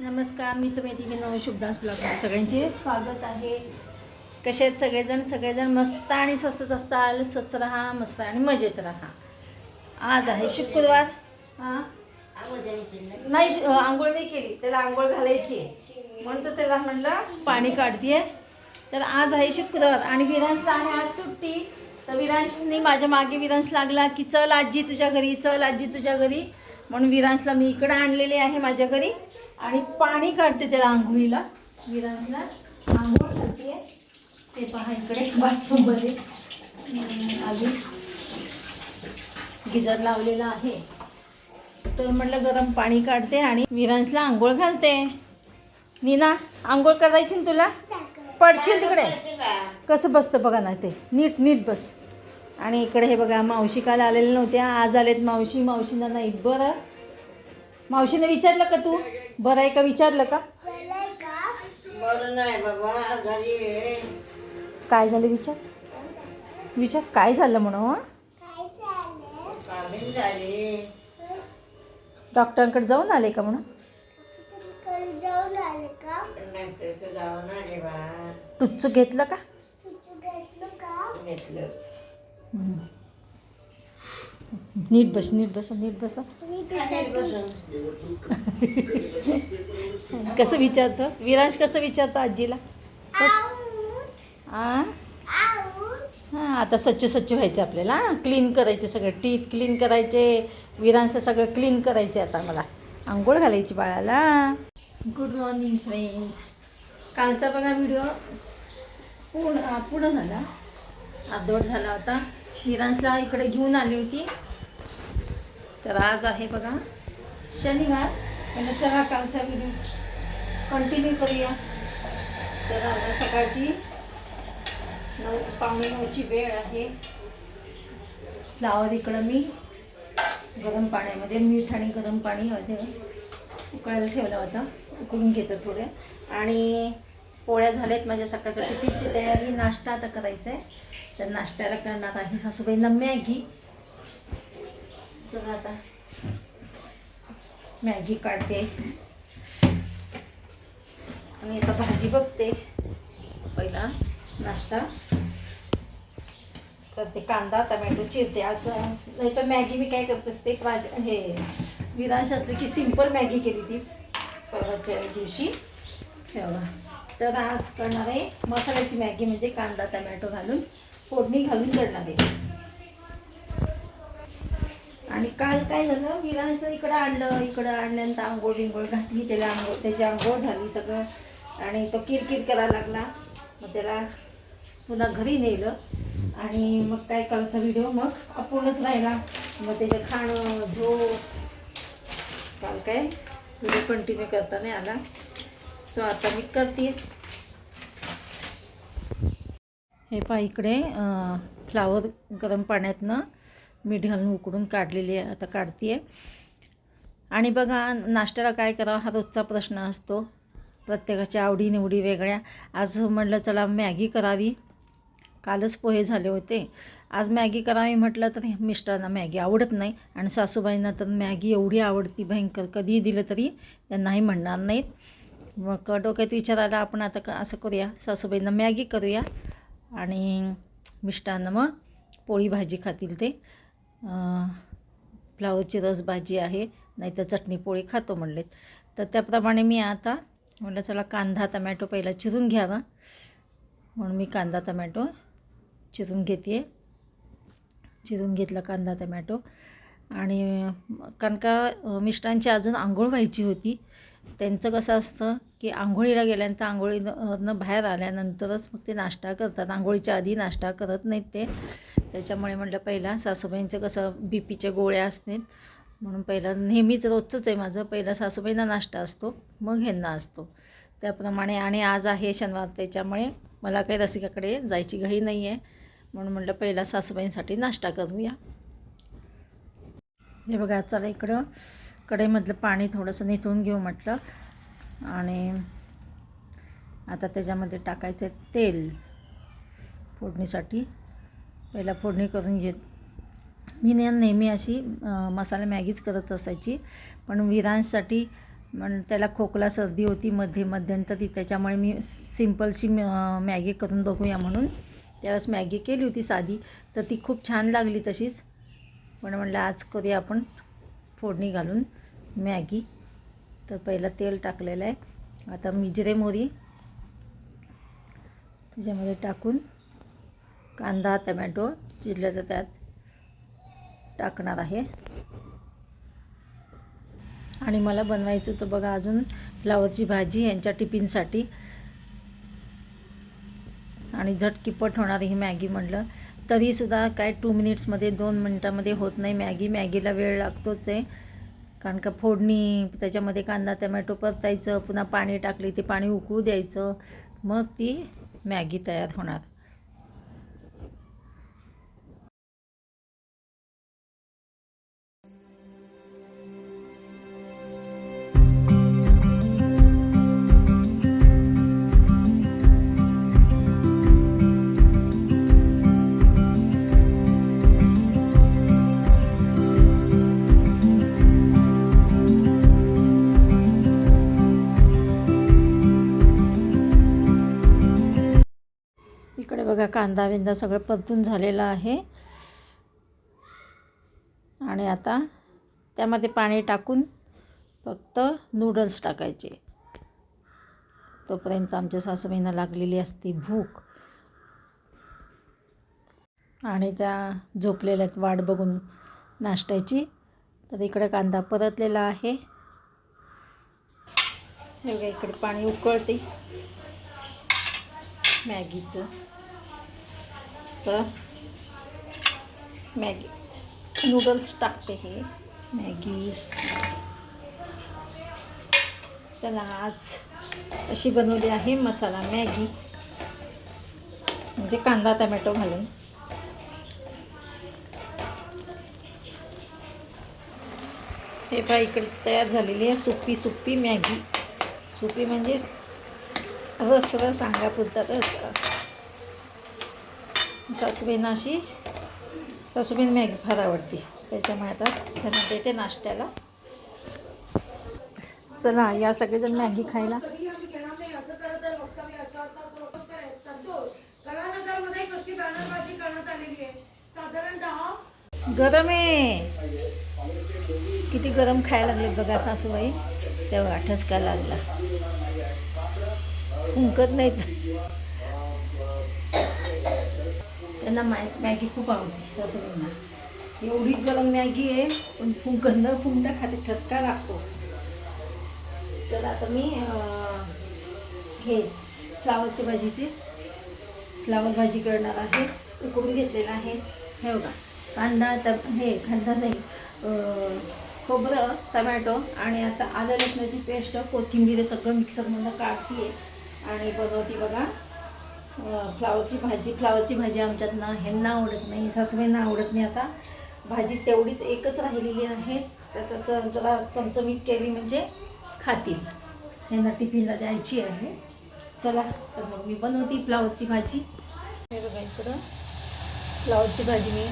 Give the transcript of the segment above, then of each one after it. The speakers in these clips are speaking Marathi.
नमस्कार मी तर मैत्रिणी नव शुभदास ब्लॉगमध्ये सगळ्यांचे स्वागत आहे. कसे आहेत सगळेजण? सगळेजण मस्त आणि स्वस्तच असताल. स्वस्त राहा मस्त आणि मजेत राहा. आज आहे शुक्रवार. हां? नाही आंघोळ नाही केली. त्याला आंघोळ घालायची आहे. म्हणून तर त्याला म्हणलं पाणी काढते तर आज आहे शुक्रवार आणि विरांशला आहे आज सुट्टी. तर विरांशनी माझ्या मागे विरांश लागला की चल आजी तुझ्या घरी चल आजी तुझ्या घरी. म्हणून विरांशला मी इकडं आणलेले आहे माझ्या घरी. आणि पाणी काढते त्याला आंघोळीला. विरांशला आंघोळ करते. ते पहा इकडे बाथरूममध्ये अं, अजून गिजर लावलेला आहे. तर म्हटलं गरम पाणी काढते आणि विरांशला आंघोळ घालते. नीना आंघोळ करायची ना तुला? पडशील तिकडे. कसं बसतं बघा ना ते. नीट नीट बस. आणि इकडे हे बघा मावशी काल आलेले नव्हत्या. आज आलेत मावशी. मावशींना नाही बरं. मावशीने विचारलं का तू? बरं आहे का विचारलं का? बरं नाही बाबा घरी आहे. काय झालं विचार? विचार काय झालं म्हणून? कामीन झाली. डॉक्टरांकडे जाऊन आले का म्हणून? नाहीतर का जाऊन आले बा टुच्च घेतलं का? घेतलं. नीट बस नीट बस नीट बस. कसं विचारतं? विरांश कसं विचारतं आजीला? आ? हां आता स्वच्छ स्वच्छ व्हायचं आपल्याला. हां क्लीन करायचे सगळे. टीथ क्लीन करायचे. विरांचं सगळं क्लीन करायचे आता मला आंघोळ घालायची बाळाला. गुड मॉर्निंग फ्रेंड्स कालचा बघा व्हिडिओ पूर्ण पूर्ण झाला. अर्धवट झाला होता विरांशला इकडे घेऊन आली होती. तर आज आहे बघा शनिवार. म्हणजे चला कालचा व्हिडिओ कंटिन्यू करूया. तर आता सकाळची नऊ पावणे नऊची वेळ आहे. फ्लावर इकडं मी. गरम पाण्यामध्ये मीठ आणि गरम पाणी मध्ये उकळायला ठेवलं होता. उकळून घेतं थोडे. आणि पोळ्या झाल्यात माझ्या सकाळच्या टिफिनची तयारी. नाश्ता आता करायचा आहे तर नाश्त्याला करणार आहे सासूबाईंना मॅगी. चला आता. मॅगी काढते. आणि आता भाजी बघते. पहिला नाश्ता. करते कांदा टमॅटो चिरते. असं. नाही तर मॅगी मी काय करत असते प्राज हे विधांश असले की सिंपल मॅगी केली ती. परवाच्या दिवशी. हे तर आज करणार आहे मसाल्याची मॅगी म्हणजे कांदा टमॅटो घालून. फोडणी घालून करणार आहे. आणि काल काय झालं? विरांशला इकडं आणलं इकडं आणल्यानंतर आंघोळ बिंघोळ घातली त्याला आंघोळ त्याची आंघोळ झाली सगळं. आणि तो किरकिर करायला लागला. मग त्याला पुन्हा घरी नेलं. आणि मग काय कालचा व्हिडिओ? मग अपूर्णच राहिला. मग त्याचं खाणं झोप. काल काय? व्हिडिओ कंटिन्यू करता नाही आला. सो आता मी करते. हे पहा इकडे फ्लावर गरम पाण्यातनं मीठ घालून उकडून काढलेली आहे आता काढते आहे आणि बघा नाश्त्याला काय करावं हा रोजचा प्रश्न असतो. प्रत्येकाच्या आवडीनिवडी वेगळ्या. आज म्हटलं चला मॅगी करावी. कालच पोहे झाले होते. आज मॅगी करावी म्हटलं तर मिस्टरांना मॅगी आवडत नाही आणि सासूबाईंना तर मॅगी एवढी आवडती भयंकर. कधीही दिलं तरी त्यांनाही म्हणणार नाहीत. मग डोक्यात विचार आला आपण आता का असं करूया? सासूबाईंना मॅगी करूया. आणि मिष्टान्न मग पोळी भाजी खातील ते. फ्लावरची रसभाजी आहे आहे नाहीतर चटणी पोळी खातो म्हणलेत. तर त्याप्रमाणे मी आता म्हटलं चला कांदा टमॅटो पहिला चिरून घ्यावा. म्हणून मी कांदा टमॅटो चिरून घेते चिरून घेतला कांदा टमॅटो. आणि कारण का अं, मिस्टरांची अजून आंघोळ व्हायची होती. त्यांचं कसं असतं की आंघोळीला गेल्यानंतर आंघोळीनं बाहेर आल्यानंतरच मग ते नाश्ता करतात. आंघोळीच्या आधी नाश्ता करत नाहीत ते. त्याच्यामुळे म्हटलं पहिला सासूबाईंचं कसं बी पीच्या गोळ्या असतात म्हणून पहिला नेहमीच रोजचंच आहे माझं. पहिला सासूबाईंना नाश्ता असतो मग ह्यांना असतो. त्याप्रमाणे आणि आज आहे शनिवार त्याच्यामुळे मला काही रसिकाकडे जायची घाई नाही आहे म्हणून म्हटलं पहिला सासूबाईंसाठी नाश्ता करूया. हे बघा चला इकडं कढईमधलं पाणी थोडंसं निथळून घेऊ म्हटलं. आणि आता त्याच्यामध्ये टाकायचं आहे तेल फोडणीसाठी. पहिला फोडणी करून घेत मी ने नेहमी अशी मसाला मॅगीच करत असायची. पण विरांशसाठी पण त्याला खोकला सर्दी होती मध्ये मध्यंतरी. त्याच्यामुळे मी सिम्पलशी मॅगी करून बघूया म्हणून. त्यावेळेस मॅगी केली होती साधी. तर ती खूप छान लागली तशीच. पण म्हणलं आज करूया आपण फोडणी घालून मॅगी. तर पहिलं तेल टाकलेलं आहे. आता मिजरे मोरी त्याच्यामध्ये टाकून कांदा टमॅटो चिरल्याचं तर त्यात टाकणार आहे. आणि मला बनवायचं होतं बघा अजून फ्लावरची भाजी यांच्या टिफिनसाठी. आणि झटकीपट होणारी ही मॅगी म्हटलं. तरीसुद्धा काय टू मिनिट्समध्ये दोन मिनटामध्ये होत नाही मॅगी. मॅगीला वेळ लागतोच आहे. कारण का फोडणी त्याच्यामध्ये कांदा टमॅटो परतायचं पुन्हा पाणी टाकले ते पाणी उकळू द्यायचं. मग ती मॅगी तयार होणार. बघा कांदा विंदा सगळं परतून झालेलं आहे. आणि आता त्यामध्ये पाणी टाकून फक्त नूडल्स टाकायचे. तोपर्यंत आमच्या सासूबाईंना लागलेली असते भूक. आणि त्या झोपलेल्या आहेत वाट बघून नाश्त्याची. तर इकडे कांदा परतलेला आहे. इकडे पाणी उकळते. मॅगीचं. तर मॅगी. नूडल्स टाकते हे. मॅगी. चला आज अशी बनवली आहे मसाला मॅगी. म्हणजे कांदा टमॅटो घालून. हे पहा इकडे तयार झालेली आहे सुप्पी सुप्पी मॅगी. सुपी म्हणजे रस रस अंगापुरता रस. सासूबाईंना अशी सासूबाईंना मॅगी फार आवडते. त्याच्यामुळे आता त्यांना देते नाश्त्याला. चला या सगळेजण मॅगी खायला. गरम आहे. किती गरम खायला लागले बघा सासूबाई. तेव्हा ठसका लागला. हुंकत नाहीत. त्यांना मॅ मॅगी खूप आवडते सासूबाईंना. एवढी गरम मॅगी आहे पण फुंकत न फुंकता खाते ठसका लागतो. चला आता मी हे फ्लावरची भाजीची फ्लावर भाजी करणार आहे. उकडून घेतलेला आहे. हे बघा कांदा ट हे कांदा नाही खोबरं टमॅटो आणि आता आलं लसणाची पेस्ट कोथिंबीर सगळं मिक्सरमधून काढते आणि बनवते बघा. फ्लावरची भाजी फ्लावरची भाजी आमच्यात ना ह्यांना आवडत नाही सासूबाईंना आवडत नाही. आता भाजी तेवढीच एकच राहिलेली आहे. तर त्याचं जरा चमचमीत केली म्हणजे खातील. ह्यांना टिफिनला द्यायची आहे. चला तर मग मी बनवते फ्लावरची भाजी. हे बघा इकडं. फ्लावरची भाजी मी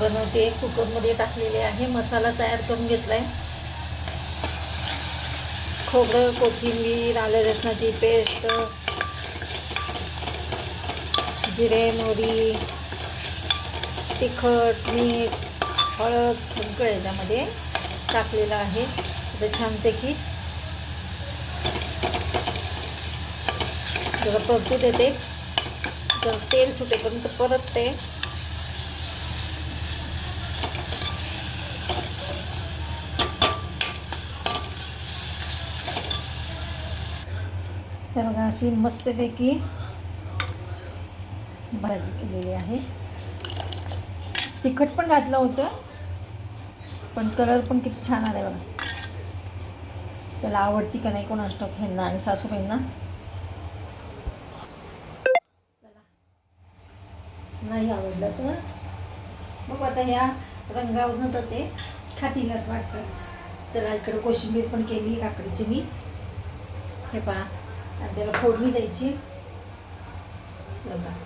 बनवते. कुकरमध्ये टाकलेली आहे. मसाला तयार करून घेतला आहे खोबरं कोथिंबीर आलं लसणाची पेस्ट जिरे मोरी तिखट मीठ हळद सगळं याच्यामध्ये टाकलेलं आहे. तर छानपैकी जरा परतू देते तर तेल सुटेपर्यंत परत ते बघा अशी मस्तपैकी भाजी केलेली आहे. तिखट पण घातलं होतं पण कलर पण किती छान आला आहे बघा. त्याला आवडती का नाही कोण असतो ह्यांना आणि सासूबाईंना. चला. नाही आवडलं तर. मग आता ह्या रंगावरनं तर ते खातील असं वाटतं. चला इकडं कोशिंबीर पण केली काकडीची मी. हे पहा. आणि त्याला फोडणी द्यायची. बघा.